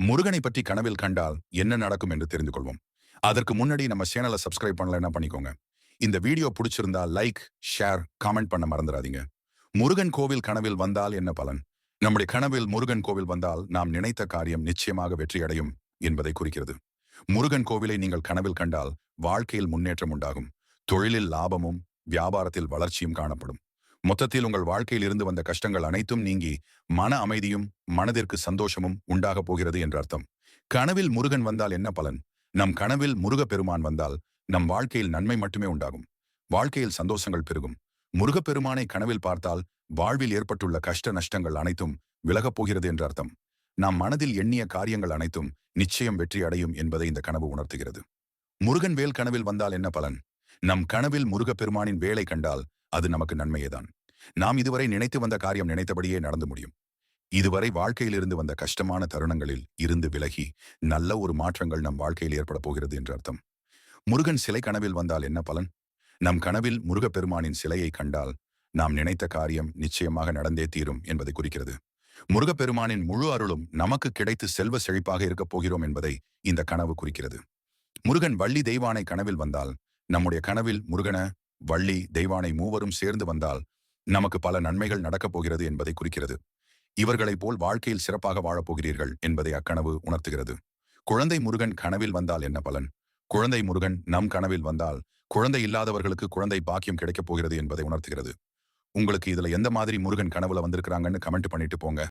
முருகனை பற்றி கனவில் கண்டால் என்ன நடக்கும் என்று தெரிந்து கொள்வோம் அதற்கு முன்னாடி நம்ம சேனலை சப்ஸ்கிரைப் பண்ணலைன்னா பண்ணிக்கோங்க. இந்த வீடியோ பிடிச்சிருந்தா லைக் ஷேர் காமெண்ட் பண்ண மறந்துடாதீங்க முருகன் கோவில் கனவில் வந்தால் என்ன பலன்? நம்முடைய கனவில் முருகன் கோவில் வந்தால் நாம் நினைத்த காரியம் நிச்சயமாக வெற்றியடையும் என்பதை குறிக்கிறது. முருகன் கோவிலை நீங்கள் கனவில் கண்டால் வாழ்க்கையில் முன்னேற்றம் உண்டாகும். தொழிலில் லாபமும் வியாபாரத்தில் வளர்ச்சியும் காணப்படும். மொத்தத்தில் உங்கள் வாழ்க்கையில் இருந்து வந்த கஷ்டங்கள் அனைத்தும் நீங்கி மன அமைதியும் மனதிற்கு சந்தோஷமும் உண்டாகப் போகிறது என்ற அர்த்தம். கனவில் முருகன் வந்தால் என்ன பலன்? நம் கனவில் முருகப்பெருமான் வந்தால் நம் வாழ்க்கையில் நன்மை மட்டுமே உண்டாகும். வாழ்க்கையில் சந்தோஷங்கள் பெருகும். முருகப்பெருமானை கனவில் பார்த்தால் வாழ்வில் ஏற்பட்டுள்ள கஷ்ட நஷ்டங்கள் அனைத்தும் விலகப் போகிறது என்ற அர்த்தம். நாம் மனதில் எண்ணிய காரியங்கள் அனைத்தும் நிச்சயம் வெற்றி அடையும் என்பதை இந்த கனவு உணர்த்துகிறது. முருகன் வேல் கனவில் வந்தால் என்ன பலன்? நம் கனவில் முருகப்பெருமானின் வேலை கண்டால் அது நமக்கு நன்மையேதான். நாம் இதுவரை நினைத்து வந்த காரியம் நினைத்தபடியே நடந்து முடியும். இதுவரை வாழ்க்கையிலிருந்து வந்த கஷ்டமான தருணங்களில் இருந்து விலகி நல்ல ஒரு மாற்றங்கள் நம் வாழ்க்கையில் ஏற்பட போகிறது என்று அர்த்தம். முருகன் சிலை கனவில் வந்தால் என்ன பலன்? நம் கனவில் முருகப்பெருமானின் சிலையை கண்டால் நாம் நினைத்த காரியம் நிச்சயமாக நடந்தே தீரும் என்பதை குறிக்கிறது. முருகப்பெருமானின் முழு அருளும் நமக்கு கிடைத்து செல்வ செழிப்பாக இருக்கப் போகிறோம் என்பதை இந்த கனவு குறிக்கிறது. முருகன் வள்ளி தெய்வானை கனவில் வந்தால் நம்முடைய கனவில் முருகன வள்ளி தெய்வானை மூவரும் சேர்ந்து வந்தால் நமக்கு பல நன்மைகள் நடக்கப் போகிறது என்பதை குறிக்கிறது. இவர்களைப் போல் வாழ்க்கையில் சிறப்பாக வாழப்போகிறீர்கள் என்பதை அக்கனவு உணர்த்துகிறது. குழந்தை முருகன் கனவில் வந்தால் என்ன பலன்? குழந்தை முருகன் நம் கனவில் வந்தால் குழந்தை இல்லாதவர்களுக்கு குழந்தை பாக்கியம் கிடைக்கப் போகிறது என்பதை உணர்த்துகிறது. உங்களுக்கு இதுல எந்த மாதிரி முருகன் கனவுல வந்திருக்கிறாங்கன்னு கமெண்ட் பண்ணிட்டு போங்க.